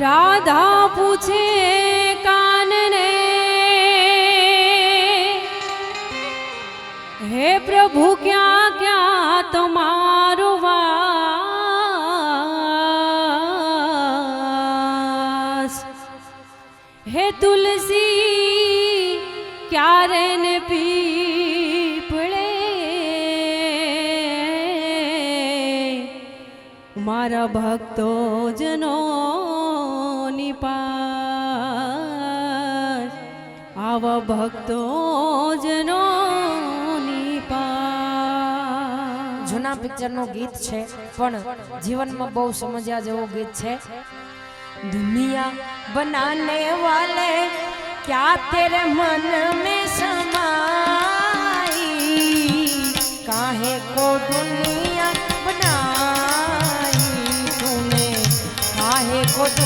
રાધા પૂછે કાનને હે પ્રભુ ક્યાં ક્યાં તમારું વાસ? હે તુલસી ક્યારે ને પીપળે મારા ભક્તો જનો પાર આવા ભક્તો જનો જૂના પિક્ચરનું ગીત છે, પણ જીવનમાં બહુ સમજ્યા જેવું ગીત છે. દુનિયા બનાને વાલે, ક્યાં તેરે મન મેં સમા হে কত